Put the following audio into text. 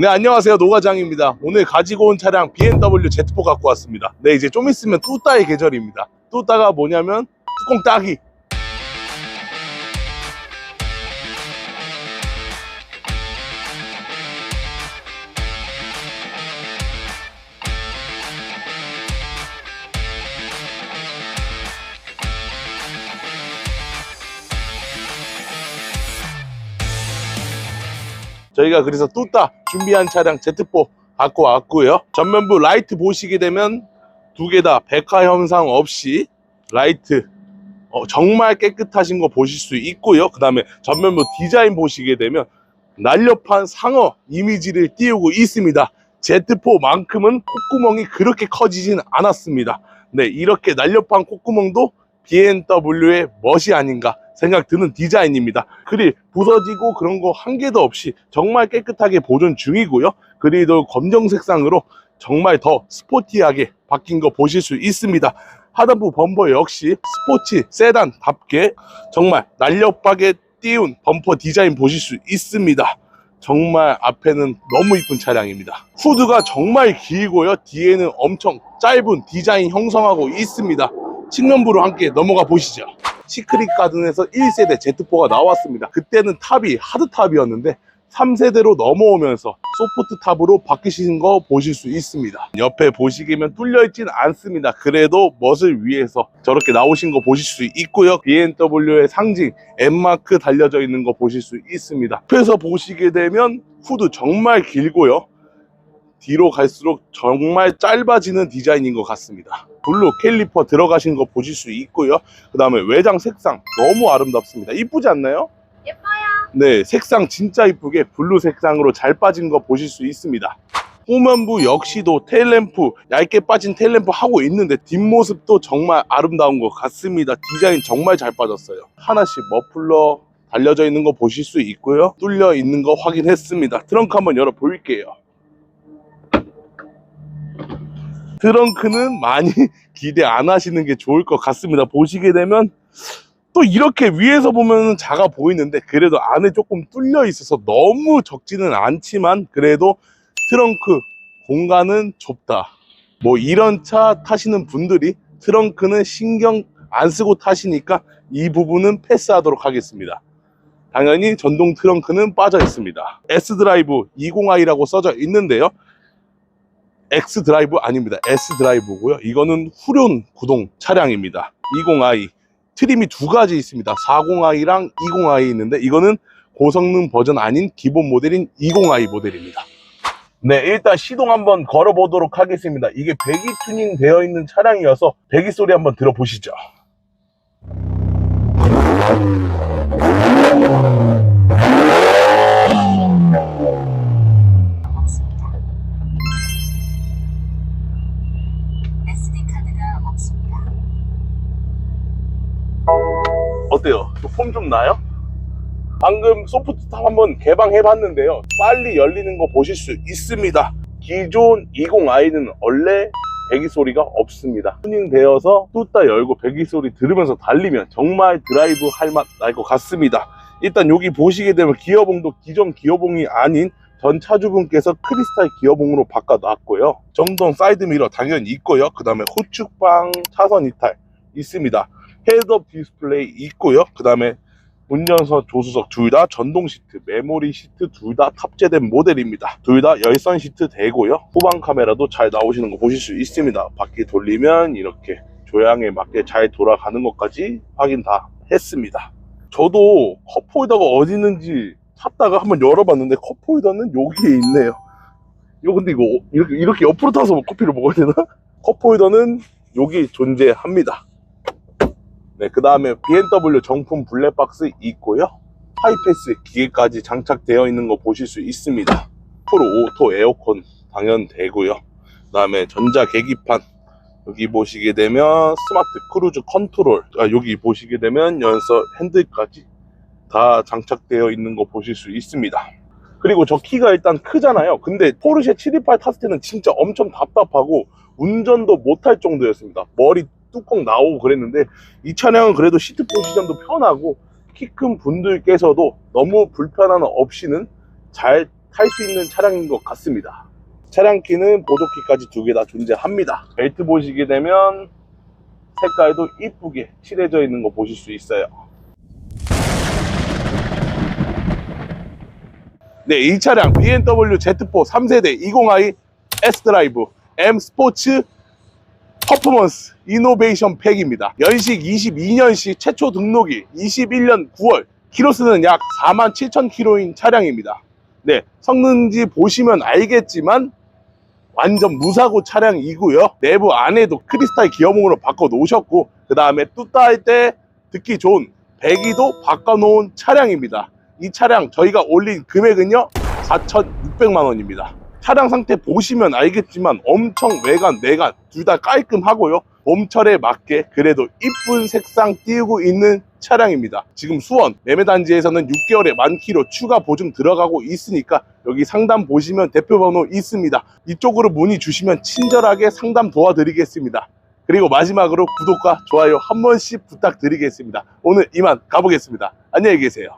네 안녕하세요. 노과장입니다. 오늘 가지고 온 차량 BMW Z4 갖고 왔습니다. 네 이제 좀 있으면 뚜따의 계절입니다. 뚜따가 뭐냐면 뚜껑 따기 저희가 그래서 뚜따 준비한 차량 Z4 갖고 왔고요. 전면부 라이트 보시게 되면 두 개 다 백화 현상 없이 라이트 어, 정말 깨끗하신 거 보실 수 있고요. 그 다음에 전면부 디자인 보시게 되면 날렵한 상어 이미지를 띄우고 있습니다. Z4만큼은 콧구멍이 그렇게 커지진 않았습니다. 네, 이렇게 날렵한 콧구멍도 BMW의 멋이 아닌가 생각 드는 디자인입니다. 그릴 부서지고 그런 거 한 개도 없이 정말 깨끗하게 보존 중이고요. 그릴도 검정 색상으로 정말 더 스포티하게 바뀐 거 보실 수 있습니다. 하단부 범퍼 역시 스포츠 세단답게 정말 날렵하게 띄운 범퍼 디자인 보실 수 있습니다. 정말 앞에는 너무 이쁜 차량입니다. 후드가 정말 길고요. 뒤에는 엄청 짧은 디자인 형성하고 있습니다. 측면부로 함께 넘어가 보시죠. 시크릿 가든에서 1세대 Z4가 나왔습니다. 그때는 탑이 하드탑이었는데 3세대로 넘어오면서 소프트 탑으로 바뀌신 거 보실 수 있습니다. 옆에 보시기면 뚫려 있진 않습니다. 그래도 멋을 위해서 저렇게 나오신 거 보실 수 있고요. BMW의 상징 M마크 달려져 있는 거 보실 수 있습니다. 옆에서 보시게 되면 후드 정말 길고요. 뒤로 갈수록 정말 짧아지는 디자인인 것 같습니다. 블루 캘리퍼 들어가신 거 보실 수 있고요. 그 다음에 외장 색상 너무 아름답습니다. 이쁘지 않나요? 예뻐요. 네, 색상 진짜 이쁘게 블루 색상으로 잘 빠진 거 보실 수 있습니다. 후면부 역시도 테일램프 얇게 빠진 테일램프 하고 있는데 뒷모습도 정말 아름다운 것 같습니다. 디자인 정말 잘 빠졌어요. 하나씩 머플러 달려져 있는 거 보실 수 있고요. 뚫려 있는 거 확인했습니다. 트렁크 한번 열어 볼게요. 트렁크는 많이 기대 안 하시는 게 좋을 것 같습니다. 보시게 되면 또 이렇게 위에서 보면 작아 보이는데 그래도 안에 조금 뚫려 있어서 너무 적지는 않지만 그래도 트렁크 공간은 좁다. 뭐 이런 차 타시는 분들이 트렁크는 신경 안 쓰고 타시니까 이 부분은 패스하도록 하겠습니다. 당연히 전동 트렁크는 빠져 있습니다. S 드라이브 20i라고 써져 있는데요. X 드라이브 아닙니다. S 드라이브고요. 이거는 후륜 구동 차량입니다. 20i 트림이 두 가지 있습니다. 40i랑 20i 있는데 이거는 고성능 버전 아닌 기본 모델인 20i 모델입니다. 네, 일단 시동 한번 걸어보도록 하겠습니다. 이게 배기 튜닝 되어 있는 차량이어서 배기 소리 한번 들어보시죠. 어때요? 폼 좀 나요? 방금 소프트탑 한번 개방해 봤는데요. 빨리 열리는 거 보실 수 있습니다. 기존 20i는 원래 배기 소리가 없습니다. 튜닝되어서 뚜따 열고 배기 소리 들으면서 달리면 정말 드라이브 할 맛 날 것 같습니다. 일단 여기 보시게 되면 기어봉도 기존 기어봉이 아닌 전 차주분께서 크리스탈 기어봉으로 바꿔놨고요. 정동 사이드미러 당연히 있고요. 그 다음에 후측방 차선 이탈 있습니다. 헤드업 디스플레이 있고요. 그 다음에 운전석, 조수석 둘 다 전동 시트, 메모리 시트 둘 다 탑재된 모델입니다. 둘 다 열선 시트 되고요. 후방 카메라도 잘 나오시는 거 보실 수 있습니다. 바퀴 돌리면 이렇게 조향에 맞게 잘 돌아가는 것까지 확인 다 했습니다. 저도 컵홀더가 어디 있는지 찾다가 한번 열어봤는데 컵홀더는 여기에 있네요. 이거 근데 이거 이렇게, 이렇게 옆으로 타서 커피를 먹어야 되나? 컵홀더는 여기 존재합니다. 네, 그 다음에 BMW 정품 블랙박스 있고요. 하이패스 기계까지 장착되어 있는 거 보실 수 있습니다. 프로 오토 에어컨 당연 되고요. 그 다음에 전자 계기판 여기 보시게 되면 스마트 크루즈 컨트롤 아, 여기 보시게 되면 연서 핸들까지 다 장착되어 있는 거 보실 수 있습니다. 그리고 저 키가 일단 크잖아요. 근데 포르쉐 728 탔을 때는 진짜 엄청 답답하고 운전도 못할 정도였습니다. 머리 뚜껑 나오고 그랬는데 이 차량은 그래도 시트 포지션도 편하고 키 큰 분들께서도 너무 불편함 없이는 잘 탈 수 있는 차량인 것 같습니다. 차량 키는 보조키까지 두 개 다 존재합니다. 벨트 보시게 되면 색깔도 이쁘게 칠해져 있는 거 보실 수 있어요. 네, 이 차량 BMW Z4 3세대 20i S드라이브 M 스포츠 퍼포먼스 이노베이션 팩입니다. 연식 22년식 최초 등록이 21년 9월 키로수는 약 4만 7천 킬로인 차량입니다. 네, 성능지 보시면 알겠지만 완전 무사고 차량이고요. 내부 안에도 크리스탈 기어봉으로 바꿔 놓으셨고 그 다음에 뚜따 할 때 듣기 좋은 배기도 바꿔 놓은 차량입니다. 이 차량 저희가 올린 금액은요 4,600만 원입니다. 차량 상태 보시면 알겠지만 엄청 외관, 내관 둘 다 깔끔하고요. 봄철에 맞게 그래도 이쁜 색상 띄우고 있는 차량입니다. 지금 수원 매매단지에서는 6개월에 만 킬로 추가 보증 들어가고 있으니까 여기 상담 보시면 대표번호 있습니다. 이쪽으로 문의 주시면 친절하게 상담 도와드리겠습니다. 그리고 마지막으로 구독과 좋아요 한 번씩 부탁드리겠습니다. 오늘 이만 가보겠습니다. 안녕히 계세요.